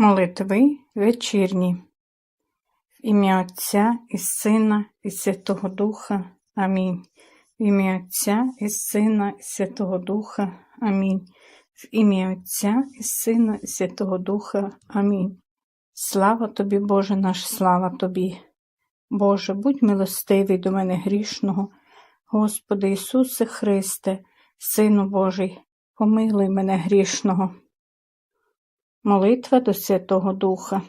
Молитви вечірні. В ім'я Отця і Сина, і Святого Духа. Амінь. В ім'я Отця і Сина, і Святого Духа. Амінь. В ім'я Отця і Сина, і Святого Духа. Амінь. Слава тобі, Боже наш, слава тобі. Боже, будь милостивий до мене грішного. Господи Ісусе Христе, Сину Божий, помилуй мене грішного. Молитва до Святого Духа,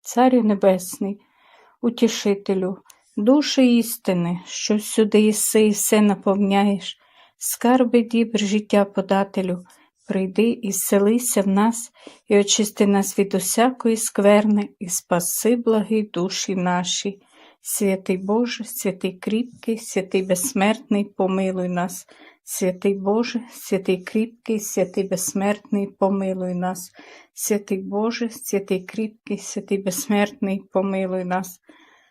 Царю Небесний, Утішителю, душі істини, що всюди єси і все наповняєш, скарби дібр життя подателю, прийди і селися в нас, і очисти нас від усякої скверни, і спаси благі душі наші. Святий Боже, святий кріпкий, святий безсмертний, помилуй нас. Святий Боже, святий кріпкий, святий безсмертний, помилуй нас. Святий Боже, святий кріпкий, святий безсмертний, помилуй нас.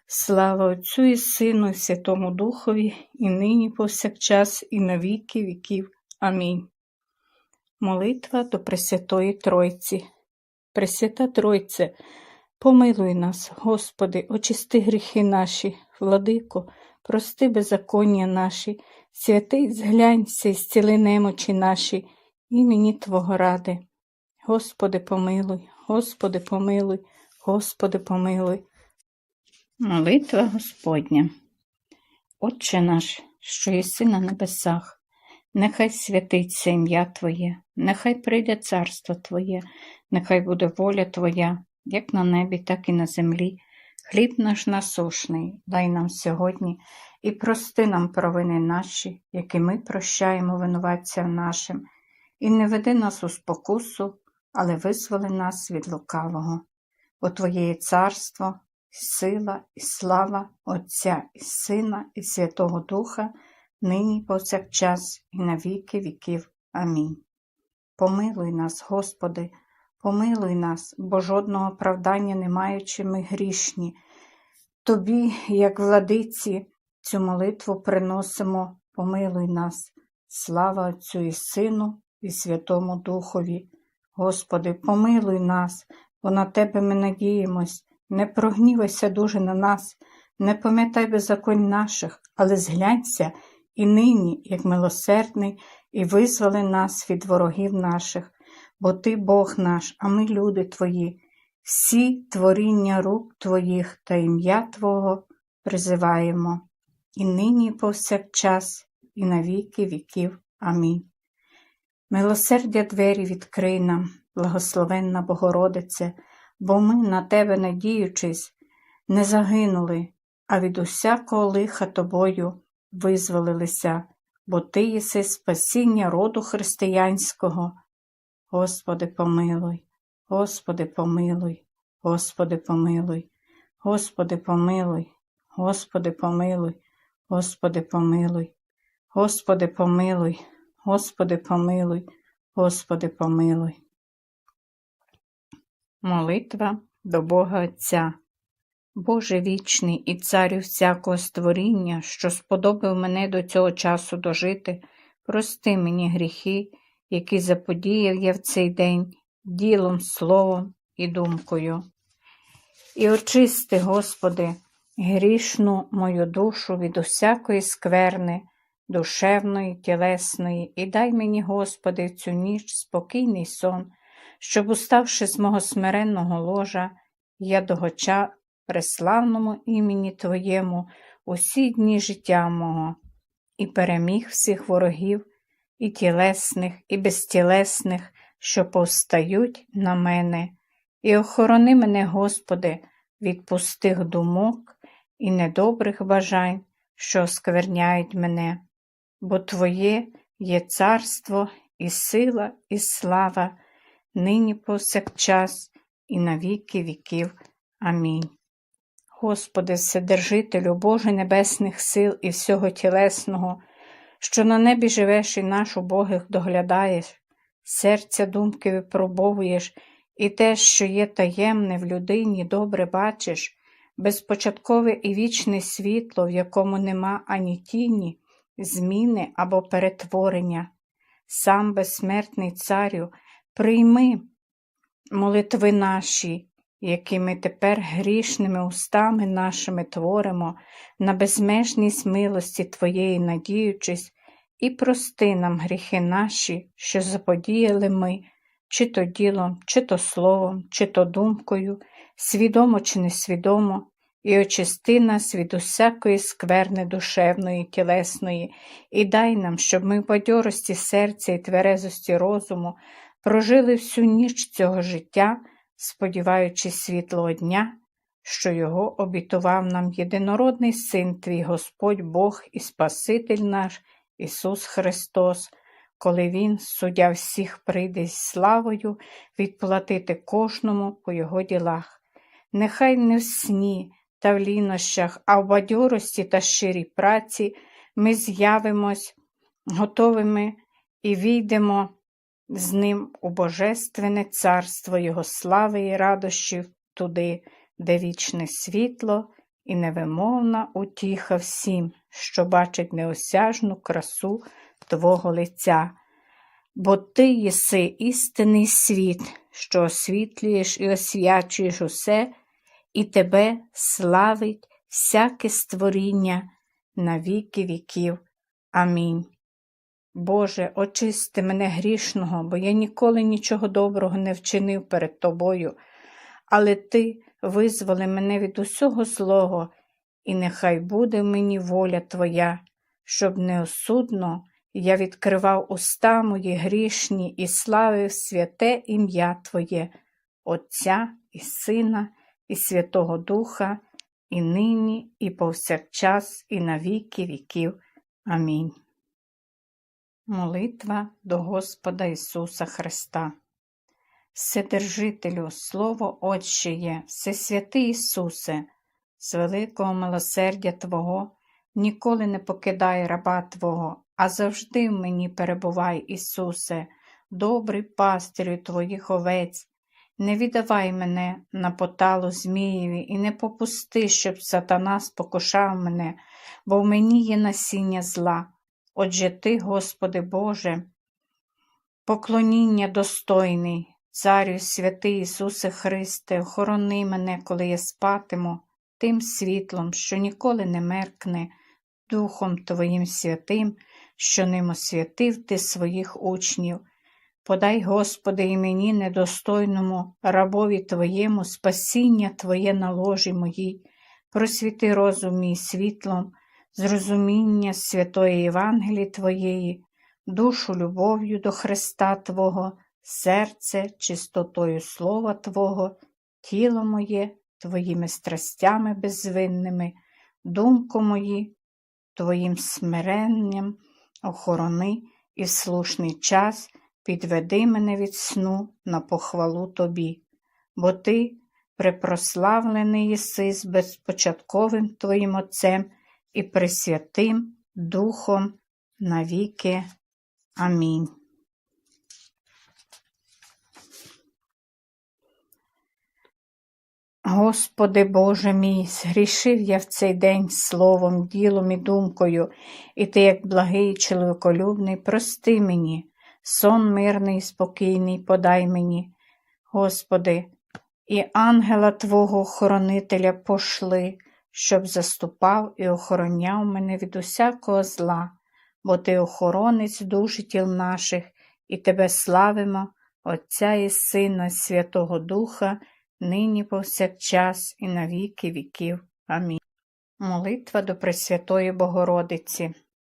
Слава Отцю і Сину, і Святому Духові, і нині, повсякчас, і на віки віків. Амінь. Молитва до Пресвятої Тройці. Пресвята Тройце, помилуй нас, Господи, очисти гріхи наші, владико, прости беззаконня наші, святий зглянься і зціли немочі наші, імені Твого ради. Господи, помилуй, Господи, помилуй, Господи, помилуй. Молитва Господня. Отче наш, що єси на небесах, нехай святиться ім'я Твоє, нехай прийде царство Твоє, нехай буде воля Твоя, як на небі, так і на землі. Хліб наш насушний, дай нам сьогодні і прости нам провини наші, які ми прощаємо винуватцям нашим, і не веди нас у спокусу, але визволи нас від лукавого. Бо Твоє царство, сила, і слава Отця і Сина, і Святого Духа, нині повсякчас, і на віки віків. Амінь. Помилуй нас, Господи, помилуй нас, бо жодного оправдання не маючи ми грішні. Тобі, як владиці, цю молитву приносимо, помилуй нас, слава Отцю і Сину, і Святому Духові. Господи, помилуй нас, бо на Тебе ми надіємось, не прогнівайся дуже на нас, не пам'ятай беззаконь наших, але зглянься і нині, як милосердний, і визволи нас від ворогів наших, бо Ти Бог наш, а ми люди Твої, всі творіння рук Твоїх та ім'я Твого призиваємо, і нині, повсякчас, і на віки віків. Амінь. Милосердя двері відкрий нам, благословенна Богородице, бо ми, на Тебе, надіючись, не загинули, а від усякого лиха Тобою визволилися, бо Ти єси спасіння роду християнського. Господи, помилуй, Господи, помилуй, Господи, помилуй, Господи, помилуй, Господи, помилуй, Господи, помилуй, Господи, помилуй. Господи, помилуй, Господи, помилуй. Молитва до Бога Отця. Боже вічний і царю всякого створіння, що сподобав мене до цього часу дожити, прости мені гріхи, які заподіяв я в цей день ділом, словом і думкою. І очисти, Господи, грішну мою душу від усякої скверни душевної, тілесної, і дай мені, Господи, цю ніч спокійний сон, щоб, уставши з мого смиренного ложа, я догоча преславному імені Твоєму усі дні життя мого, і переміг всіх ворогів, і тілесних, і безтілесних, що повстають на мене, і охорони мене, Господи, від пустих думок і недобрих бажань, що оскверняють мене бо Твоє є царство і сила, і слава, нині повсякчас, і на віки віків. Амінь. Господи, Вседержителю, Боже Небесних сил і всього тілесного, що на небі живеш і наш убогих доглядаєш, серця думки випробовуєш, і те, що є таємне в людині, добре бачиш, безпочаткове і вічне світло, в якому нема ані тіні, зміни або перетворення. Сам безсмертний царю, прийми молитви наші, які ми тепер грішними устами нашими творимо, на безмежність милості Твоєї надіючись, і прости нам гріхи наші, що заподіяли ми, чи то ділом, чи то словом, чи то думкою, свідомо чи несвідомо, і очисти нас від усякої скверни душевної, тілесної, і дай нам, щоб ми в бадьорості серця і тверезості розуму прожили всю ніч цього життя, сподіваючись світлого дня, що його обітував нам єдинородний Син Твій Господь Бог і Спаситель наш Ісус Христос, коли Він, суддя всіх, прийде з славою відплатити кожному по Його ділах. Нехай не в сні та в лінощах, а в бадьорості та щирій праці ми з'явимось готовими і війдемо з ним у Божественне царство Його слави і радощів туди, де вічне світло і невимовна утіха всім, що бачить неосяжну красу Твого лиця. Бо Ти єси істинний світ, що освітлюєш і освячуєш усе, і Тебе славить всяке створіння на віки віків. Амінь. Боже, очисти мене грішного, бо я ніколи нічого доброго не вчинив перед Тобою, але Ти визволи мене від усього злого, і нехай буде мені воля Твоя, щоб неосудно я відкривав уста мої грішні і славив святе ім'я Твоє, Отця і Сина, і Святого Духа, і нині, і повсякчас, і на віки віків. Амінь. Молитва до Господа Ісуса Христа. Вседержителю, Слово Отче є, Всесвятий Ісусе, з великого милосердя Твого, ніколи не покидай раба Твого, а завжди в мені перебувай, Ісусе, добрий пастирю Твоїх овець. Не віддавай мене на поталу Змієві і не попусти, щоб сатана спокушав мене, бо в мені є насіння зла. Отже ти, Господи Боже, поклоніння достойний, Царю святий Ісусе Христе, охорони мене, коли я спатиму, тим світлом, що ніколи не меркне, Духом Твоїм святим, що ним освятив Ти своїх учнів. Подай, Господи, і мені недостойному рабові Твоєму, спасіння Твоє на ложі моїй, просвіти розум мій світлом, зрозуміння святої Євангелії Твоєї, душу любов'ю до Христа Твого, серце чистотою Слова Твого, тіло моє Твоїми страстями беззвинними, думку мої, Твоїм смиренням, охорони і в слушний час підведи мене від сну на похвалу Тобі, бо Ти, препрославлений єси з безпочатковим Твоїм Отцем і Пресвятим Духом навіки. Амінь. Господи Боже мій, згрішив я в цей день словом, ділом і думкою, і Ти, як благий і чоловіколюбний, прости мені, сон мирний спокійний подай мені, Господи, і ангела Твого охоронителя пошли, щоб заступав і охороняв мене від усякого зла, бо Ти охоронець душ і тіл наших, і Тебе славимо, Отця і Сина, Святого Духа, нині повсякчас і на віки віків. Амінь. Молитва до Пресвятої Богородиці.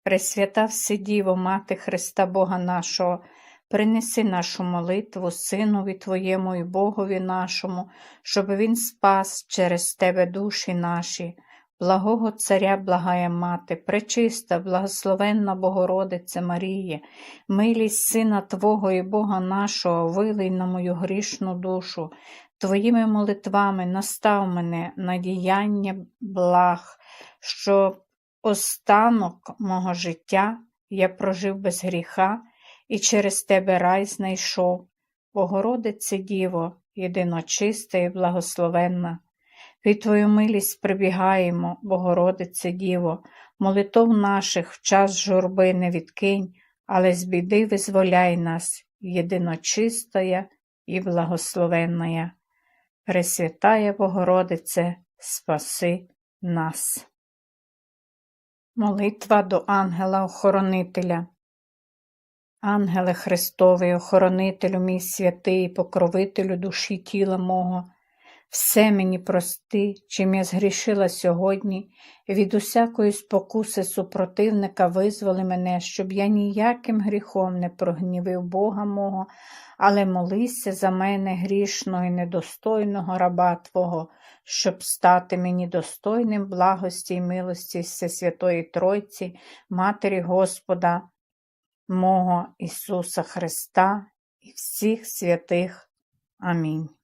Пресвята Вседіво, Мати Христа Бога нашого, принеси нашу молитву Синові Твоєму і Богові нашому, щоб Він спас через Тебе душі наші. Благого Царя, благая Мати, пречиста, благословенна Богородице Маріє, милість Сина Твого і Бога нашого, вилий на мою грішну душу, Твоїми молитвами настав мене на діяння благ, що останок мого життя я прожив без гріха і через Тебе рай знайшов. Богородице Діво, єдиночиста і благословенна. Під Твою милість прибігаємо, Богородице Діво, молитов наших в час журби не відкинь, але з біди визволяй нас, єдиночистая і благословенная. Пресвятая Богородице, спаси нас. Молитва до ангела-охоронителя. Ангеле Христовий, охоронителю мій святий, покровителю душі тіла мого, все мені прости, чим я згрішила сьогодні, від усякої спокуси супротивника визволи мене, щоб я ніяким гріхом не прогнівив Бога мого, але молися за мене грішного і недостойного раба Твого, щоб стати мені достойним благості й милості Всесвятої Тройці, Матері Господа мого Ісуса Христа і всіх святих. Амінь.